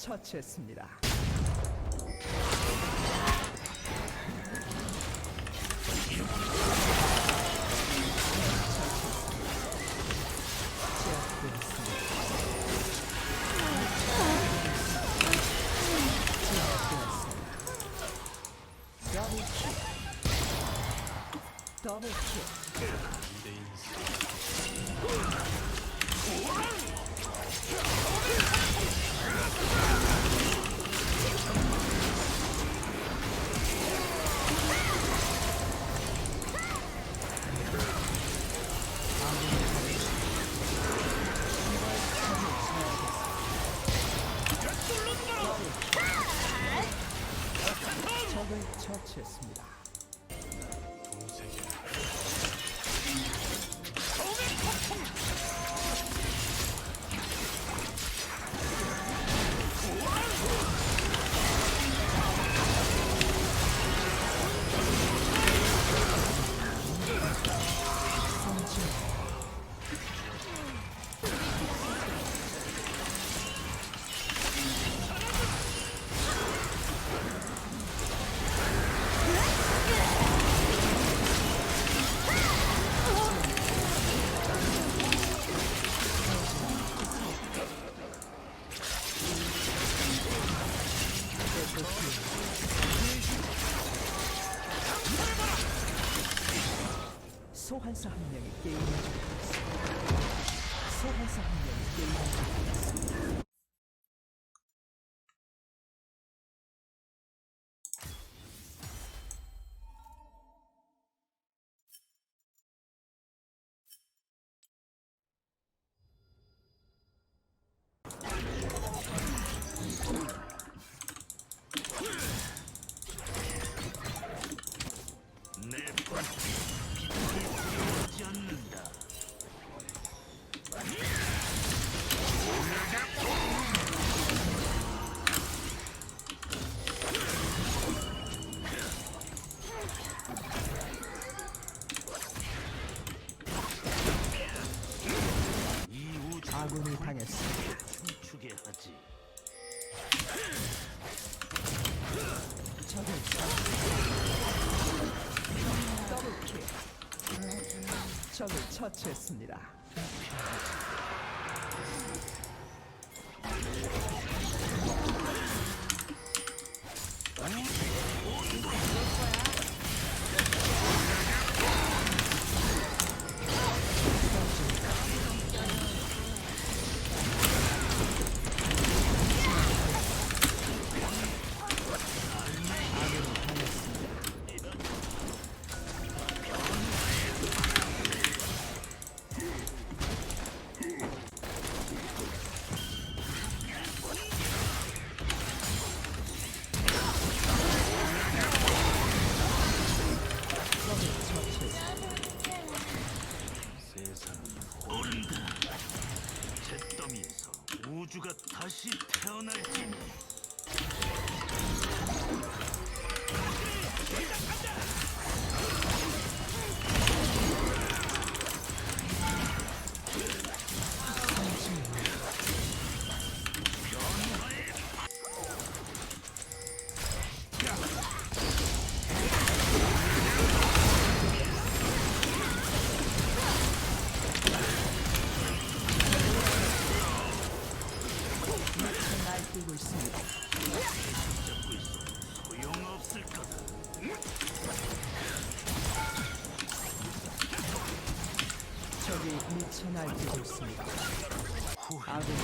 처치했습니다. Soğan sahneye değineceğiz. Soğan sahneye değineceğiz. 미션을 처치했습니다. 미쳐 날뛰고 있습니다. 아군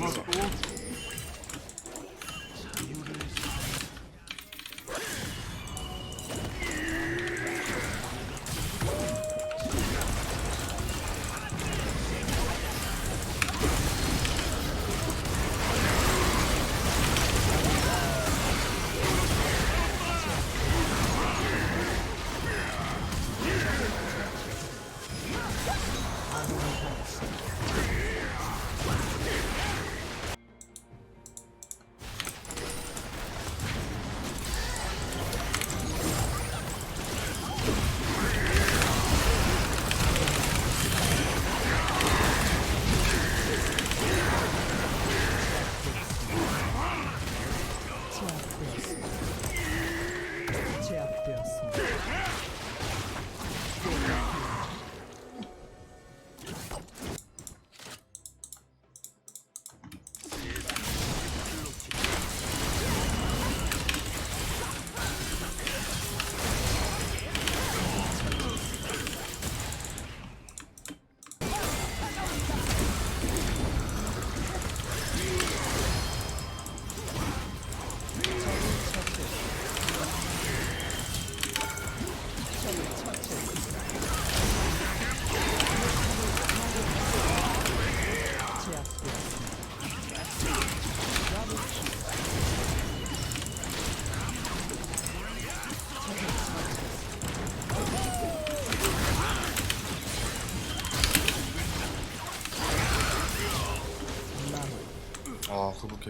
아군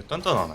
단단하네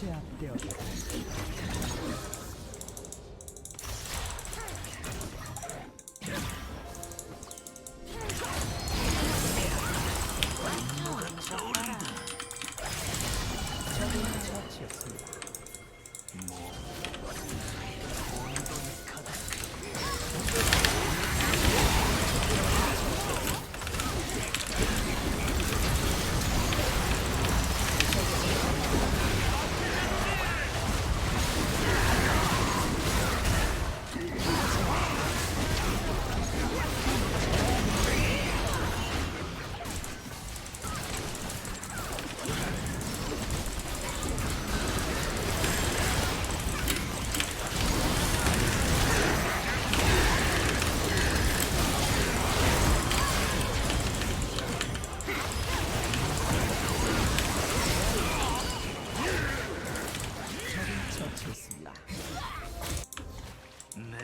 제압되었다.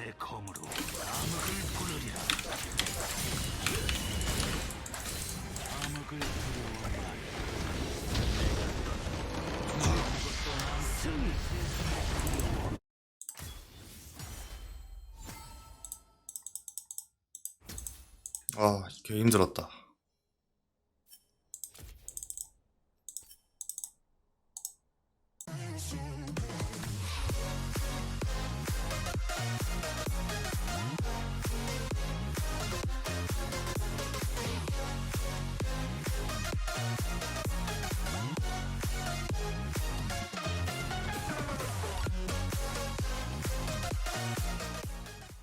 내 검으로 암흑을 부르리라. 암흑을 두려워하라. 아 개 힘들었다